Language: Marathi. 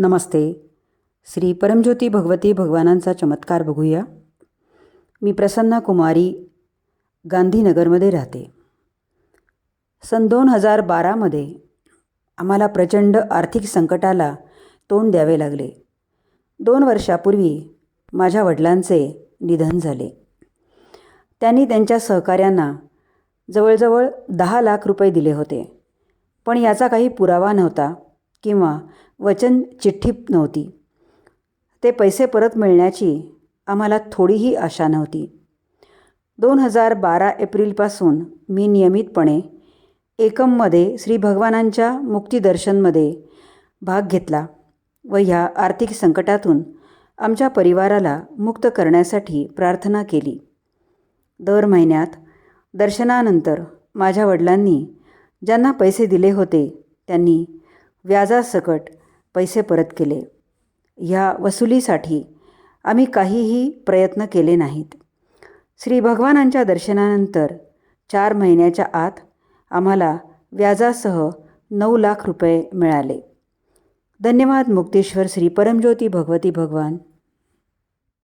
नमस्ते. श्री परमज्योती भगवती भगवानांचा चमत्कार बघूया. मी प्रसन्ना कुमारी गांधीनगरमध्ये राहते. सन दोन हजार बारामध्ये आम्हाला प्रचंड आर्थिक संकटाला तोंड द्यावे लागले. दोन वर्षापूर्वी माझ्या वडिलांचे निधन झाले. त्यांनी त्यांच्या सहकाऱ्यांना जवळजवळ दहा लाख रुपये दिले होते. पण याचा काही पुरावा नव्हता. किंवा वचन चिठ्ठी नव्हती. ते पैसे परत मिळण्याची आम्हाला थोडीही आशा नव्हती. दोन हजार बारा एप्रिलपासून मी नियमितपणे एकममध्ये श्री भगवानांच्या मुक्तिदर्शनमध्ये भाग घेतला व ह्या आर्थिक संकटातून आमच्या परिवाराला मुक्त करण्यासाठी प्रार्थना केली. दर महिन्यात दर्शनानंतर माझ्या वडिलांनी ज्यांना पैसे दिले होते त्यांनी व्याजासकट पैसे परत केले. ह्या वसुलीसाठी आम्ही काहीही प्रयत्न केले नाहीत. श्री भगवानांच्या दर्शनानंतर चार महिन्याच्या आत आम्हाला व्याजासह नऊ लाख रुपये मिळाले. धन्यवाद मुक्तेश्वर श्री परमज्योती भगवती भगवान.